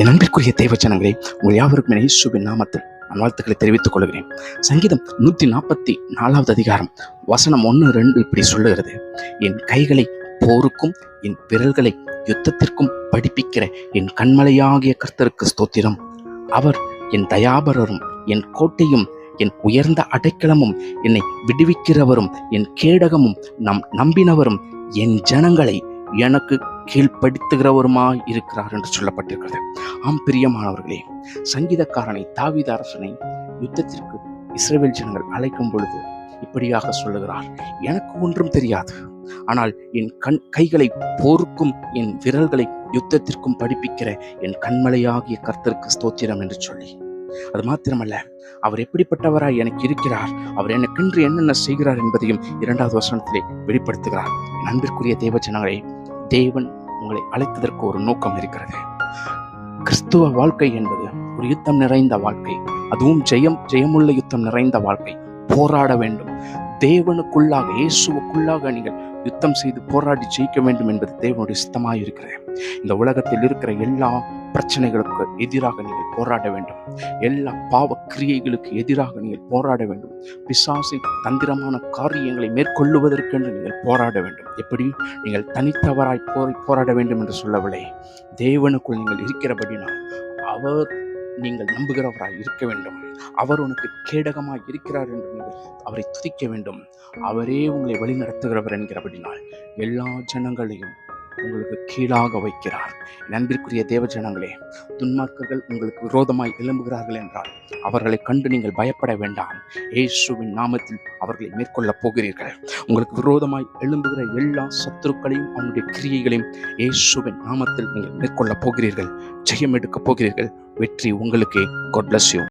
என் அன்பிற்குரிய தேவச்சனங்களே உங்கள் யாவருக்கும் என இயேசுவின் நாமத்தில் நான் வாழ்த்துக்களை தெரிவித்துக் கொள்கிறேன். சங்கீதம் நூற்றி நாற்பத்தி நாலாவது அதிகாரம் வசனம் ஒன்று ரெண்டு இப்படி சொல்லுகிறது. என் கைகளை போருக்கும் என் விரல்களை யுத்தத்திற்கும் படிப்பிக்கிற என் கண்மலையாகிய கர்த்தருக்கு ஸ்தோத்திரம். அவர் என் தயாபரரும் என் கோட்டையும் என் உயர்ந்த அடைக்கலமும் என்னை விடுவிக்கிறவரும் என் கேடகமும் நம் நம்பினவரும் என் ஜனங்களை எனக்கு கீழ்ப்படுத்துகிறவருமாய் இருக்கிறார் என்று சொல்லப்பட்டிருக்கிறது. ஆம் பிரியமானவர்களே சங்கீதக்காரனை தாவித அரசனை யுத்தத்திற்கு இஸ்ரேல் ஜனங்கள் அழைக்கும் பொழுது இப்படியாக சொல்லுகிறார் எனக்கு ஒன்றும் தெரியாது. ஆனால் என் கண் கைகளை போருக்கும் என் விரல்களை யுத்தத்திற்கும் படிப்பிக்கிற என் கண்மலையாகிய கர்த்தருக்கு ஸ்தோத்திரம் என்று சொல்லி. அது மாத்திரமல்ல அவர் எப்படிப்பட்டவராய் எனக்கு இருக்கிறார் அவர் எனக்கென்று என்னென்ன செய்கிறார் என்பதையும் இரண்டாவது வசனத்திலே வெளிப்படுத்துகிறார். என் தேவ தேவஜனங்களே தேவன் உங்களை அழைத்ததற்கு ஒரு நோக்கம் இருக்கிறது. கிறிஸ்துவ வாழ்க்கை என்பது ஒரு யுத்தம் நிறைந்த வாழ்க்கை. அதுவும் ஜெயம் ஜெயமுள்ள யுத்தம் நிறைந்த வாழ்க்கை. போராட வேண்டும். தேவனுக்குள்ளாக இயேசுவுக்குள்ளாக நீங்கள் யுத்தம் செய்து போராடி ஜெயிக்க வேண்டும் என்பது தேவனுடைய சித்தமாக இருக்கிறது இந்த உலகத்தில் இருக்கிற எல்லா பிரச்சனைகளுக்கு எதிராக நீங்கள் போராட வேண்டும். எல்லா பாவ கிரியைகளுக்கு எதிராக நீங்கள் போராட வேண்டும். பிசாசை தந்திரமான காரியங்களை மேற்கொள்ளுவதற்கென்று நீங்கள் போராட வேண்டும். எப்படி? நீங்கள் தனித்தவராய் போரை போராட வேண்டும் என்று சொல்லவில்லை. தேவனுக்குள் நீங்கள் இருக்கிறபடினால் அவர் நீங்கள் நம்புகிறவராய் இருக்க வேண்டும். அவர் உனக்கு கேடகமாய் இருக்கிறார் என்று நீங்கள் அவரை துதிக்க வேண்டும். அவரே உங்களை வழிநடத்துகிறவர் என்கிறபடினால் எல்லா ஜனங்களையும் உங்களுக்கு கீழாக வைக்கிறார். நண்பிற்குரிய தேவ ஜனங்களே துன்மார்க்கர்கள் உங்களுக்கு விரோதமாய் எழும்புகிறார்கள் என்றால் அவர்களை கண்டு நீங்கள் பயப்பட வேண்டாம். இயேசுவின் நாமத்தில் அவர்களை மேற்கொள்ளப் போகிறீர்கள். உங்களுக்கு விரோதமாய் எழும்புகிற எல்லா சத்துருக்களையும் அவனுடைய கிரியைகளையும் இயேசுவின் நாமத்தில் நீங்கள் மேற்கொள்ளப் போகிறீர்கள். ஜெயம் எடுக்கப் போகிறீர்கள். வெற்றி உங்களுக்கே. God bless